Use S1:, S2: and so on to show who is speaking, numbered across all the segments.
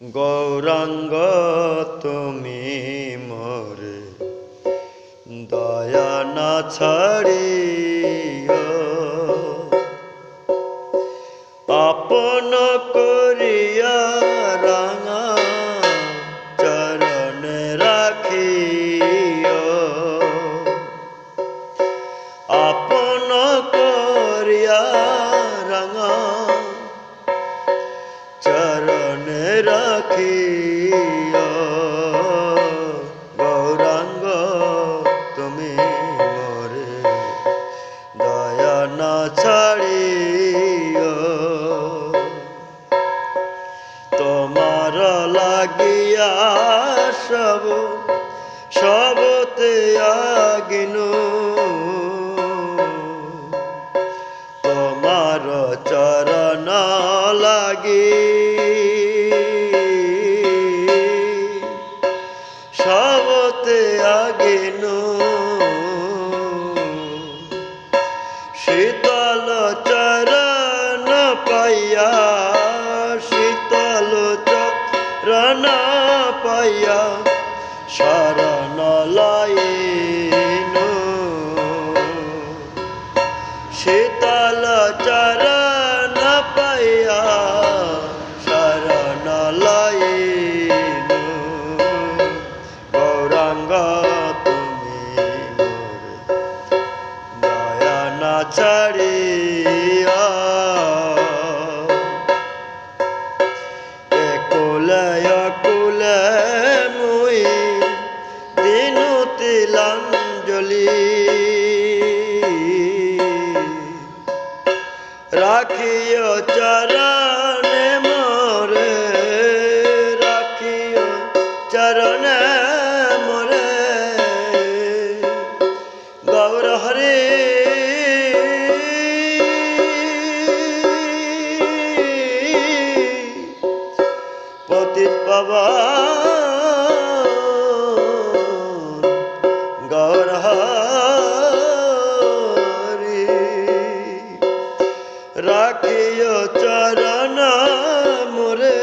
S1: গৌরাঙ্গ তুমি মোরে দয়া না ছাড়িও। আপন করিয়া রাঙা চরণে রাখিও। আপন করিয়া রাঙা চরণে গৌরাঙ্গ, তুমি মোরে। দয়া না ছাড়িও। তোমার লাগিয়া সব, সবতে আগিনু। তোমার চরণ লাগি শীতল চরণ পাইয়া শীতল চরণ পাইয়া শরণ লাইন। শীতল চরণ তিলাঞ্জলি রাখিও চরণে মোরে রাখিও চরণে মোরে। গৌর হরে পতিত পাবন রাখিও চরণ মোরে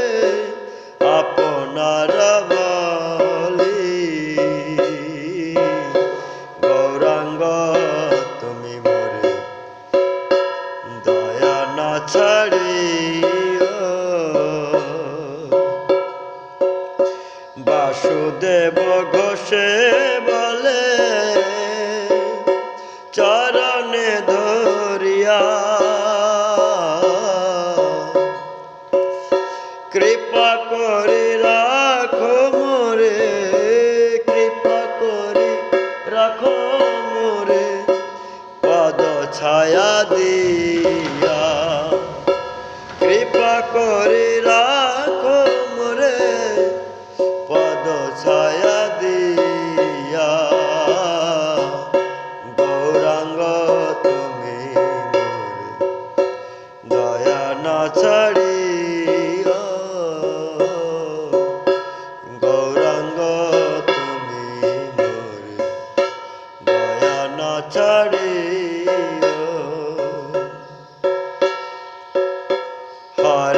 S1: আপনার বলি। গৌরাঙ্গ, তুমি মোরে দয়া না ছাড়িও। বাসুদেব ঘোষে বলে, চরণে কৃপা করে রাখো মোরে কৃপা করে রাখো মোরে পদ ছায়া দিয়া। কৃপা করে রাখো